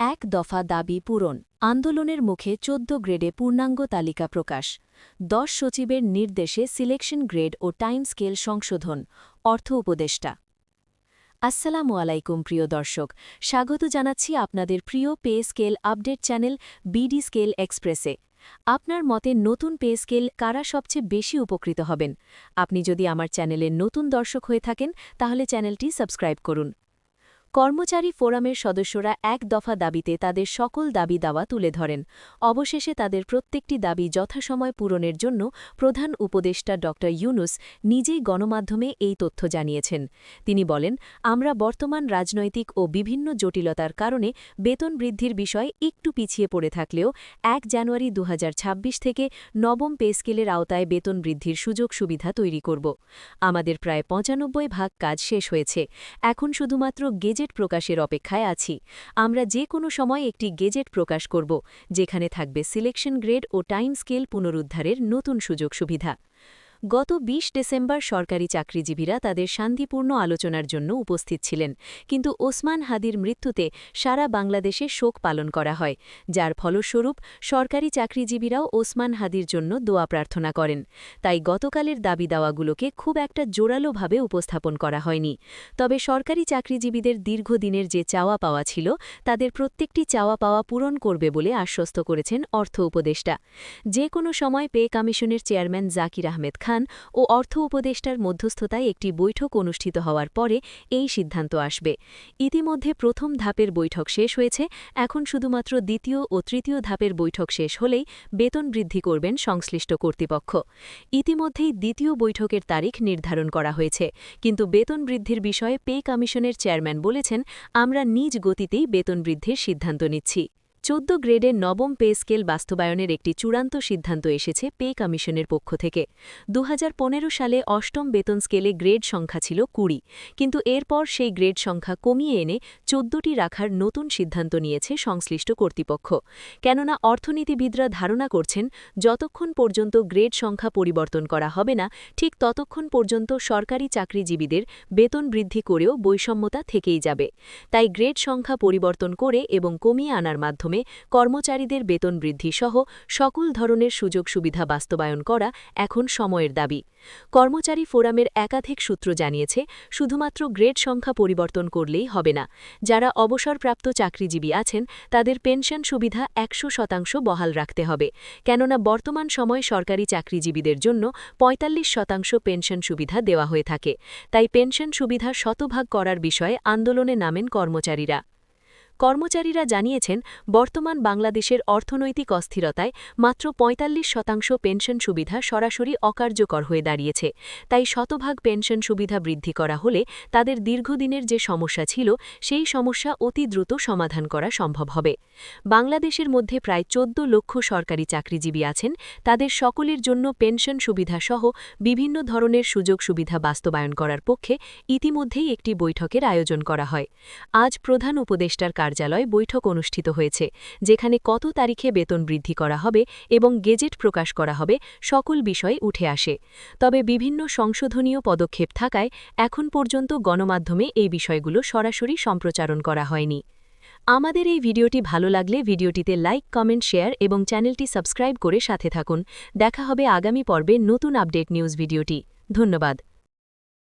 এক দফা দাবি পূরণ। আন্দোলনের মুখে চোদ্দ গ্রেডে পূর্ণাঙ্গ তালিকা প্রকাশ। দশ সচিবের নির্দেশে সিলেকশন গ্রেড ও টাইম স্কেল সংশোধন, অর্থ উপদেষ্টা। আসসালামু আলাইকুম প্রিয় দর্শক, স্বাগত জানাচ্ছি আপনাদের প্রিয় pay scale update channel BD scale এক্সপ্রেসে। আপনার মতে নতুন পে স্কেল কারা সবচেয়ে বেশি উপকৃত হবেন? আপনি যদি আমার চ্যানেলের নতুন দর্শক হয়ে থাকেন, তাহলে চ্যানেলটি সাবস্ক্রাইব করুন। কর্মচারী ফোরামের সদস্যরা এক দফা দাবিতে তাদের সকল দাবি দাওয়া তুলে ধরেন। অবশেষে তাদের প্রত্যেকটি দাবি যথাসময় পূরণের জন্য প্রধান উপদেষ্টা ড. ইউনুস নিজেই গণমাধ্যমে এই তথ্য জানিয়েছেন। তিনি বলেন, আমরা বর্তমান রাজনৈতিক ও বিভিন্ন জটিলতার কারণে বেতন বৃদ্ধির বিষয় একটু পিছিয়ে পড়ে থাকলেও এক জানুয়ারি দু হাজার ছাব্বিশ থেকে নবম পে স্কেলের আওতায় বেতন বৃদ্ধির সুযোগ সুবিধা তৈরি করব। আমাদের প্রায় পঁচানব্বই ভাগ কাজ শেষ হয়েছে। এখন শুধুমাত্র গেজেট প্রকাশের অপেক্ষায় আছি। আমরা যে কোনো সময় একটি গেজেট প্রকাশ করব, যেখানে থাকবে সিলেকশন গ্রেড ও টাইম স্কেল পুনরুদ্ধারের নতুন সুযোগ সুবিধা। গত ২০ ডিসেম্বর সরকারি চাকরিজীবীরা তাদের শান্তিপূর্ণ আলোচনার জন্য উপস্থিত ছিলেন। কিন্তু ওসমান হাদির মৃত্যুতে সারা বাংলাদেশে শোক পালন করা হয়। যার ফলস্বরূপ সরকারি চাকরিজীবীরাও ওসমান হাদির জন্য দোয়া প্রার্থনা করেন। তাই গতকালের দাবি দাওয়াগুলোকে খুব একটা জোরালোভাবে উপস্থাপন করা হয়নি। তবে সরকারি চাকরিজীবীদের দীর্ঘদিনের যে চাওয়া পাওয়া ছিল, তাদের প্রত্যেকটি চাওয়া পাওয়া পূরণ করবে বলে আশ্বস্ত করেছেন অর্থ উপদেষ্টা। যে কোনো সময় পে কমিশনের চেয়ারম্যান জাকির আহমেদ খান। ও অর্থ উপদেষ্টার মধ্যস্থতায় একটি বৈঠক অনুষ্ঠিত হওয়ার পরে এই সিদ্ধান্ত আসবে। ইতিমধ্যে প্রথম ধাপের বৈঠক শেষ হয়েছে, এখন শুধুমাত্র দ্বিতীয় ও তৃতীয় ধাপের বৈঠক শেষ হলেই বেতন বৃদ্ধি করবেন সংশ্লিষ্ট কর্তৃপক্ষ। ইতিমধ্যেই দ্বিতীয় বৈঠকের তারিখ নির্ধারণ করা হয়েছে, কিন্তু বেতন বৃদ্ধির বিষয়ে পে কমিশনের চেয়ারম্যান বলেছেন, আমরা নিজ গতিতেই বেতন বৃদ্ধির সিদ্ধান্ত নিচ্ছি। চোদ্দ গ্রেডের নবম পে স্কেল বাস্তবায়নের একটি চূড়ান্ত সিদ্ধান্ত এসেছে পে কমিশনের পক্ষ থেকে। দু হাজার পনেরো সালে অষ্টম বেতন স্কেলে গ্রেড সংখ্যা ছিল কুড়ি, কিন্তু এরপর সেই গ্রেড সংখ্যা কমিয়ে এনে চোদ্দটি রাখার নতুন সিদ্ধান্ত নিয়েছে সংশ্লিষ্ট কর্তৃপক্ষ। কেননা অর্থনীতিবিদরা ধারণা করছেন, যতক্ষণ পর্যন্ত গ্রেড সংখ্যা পরিবর্তন করা হবে না, ঠিক ততক্ষণ পর্যন্ত সরকারি চাকরিজীবীদের বেতন বৃদ্ধি করেও বৈষম্যতা থেকেই যাবে। তাই গ্রেড সংখ্যা পরিবর্তন করে এবং কমিয়ে আনার মাধ্যমে কর্মচারীদের বেতন বৃদ্ধি সহ সকল ধরনের সুযোগ সুবিধা বাস্তবায়ন করা এখন সময়ের দাবি। কর্মচারী ফোরামের একাধিক সূত্র জানিয়েছে, শুধুমাত্র গ্রেড সংখ্যা পরিবর্তন করলেই হবে না। যারা অবসরপ্রাপ্ত চাকরিজীবী আছেন, তাদের পেনশন সুবিধা একশো শতাংশ বহাল রাখতে হবে। কেননা বর্তমান সময় সরকারি চাকরিজীবীদের জন্য ৪৫ শতাংশ পেনশন সুবিধা দেওয়া হয়ে থাকে। তাই পেনশন সুবিধা শতভাগ করার বিষয়ে আন্দোলনে নামেন কর্মচারীরা। কর্মচারীরা জানিয়েছেন, বর্তমান বাংলাদেশের অর্থনৈতিক অস্থিরতায় মাত্র ৪৫ শতাংশ পেনশন সুবিধা সরাসরি অকার্যকর হয়ে দাঁড়িয়েছে। তাই শতভাগ পেনশন সুবিধা বৃদ্ধি করা হলে তাদের দীর্ঘদিনের যে সমস্যা ছিল, সেই সমস্যা অতি দ্রুত সমাধান করা সম্ভব হবে। বাংলাদেশের মধ্যে প্রায় চোদ্দ লক্ষ সরকারি চাকরিজীবী আছেন। তাদের সকলের জন্য পেনশন সুবিধা সহ বিভিন্ন ধরনের সুযোগ সুবিধা বাস্তবায়ন করার পক্ষে ইতিমধ্যেই একটি বৈঠকের আয়োজন করা হয়। আজ প্রধান উপদেষ্টার কার্যালয় বৈঠক অনুষ্ঠিত হয়েছে, যেখানে কত তারিখে বেতন বৃদ্ধি করা হবে এবং গেজেট প্রকাশ করা হবে সকল বিষয় উঠে আসে। তবে বিভিন্ন সংশোধনীয় পদক্ষেপ থাকায় এখন পর্যন্ত গণমাধ্যমে এই বিষয়গুলো সরাসরি সম্প্রচারণ করা হয়নি। আমাদের এই ভিডিওটি ভালো লাগলে ভিডিওটিতে লাইক, কমেন্ট, শেয়ার এবং চ্যানেলটি সাবস্ক্রাইব করে সাথে থাকুন। দেখা হবে আগামী পর্বে নতুন আপডেট নিউজ ভিডিওটি। ধন্যবাদ।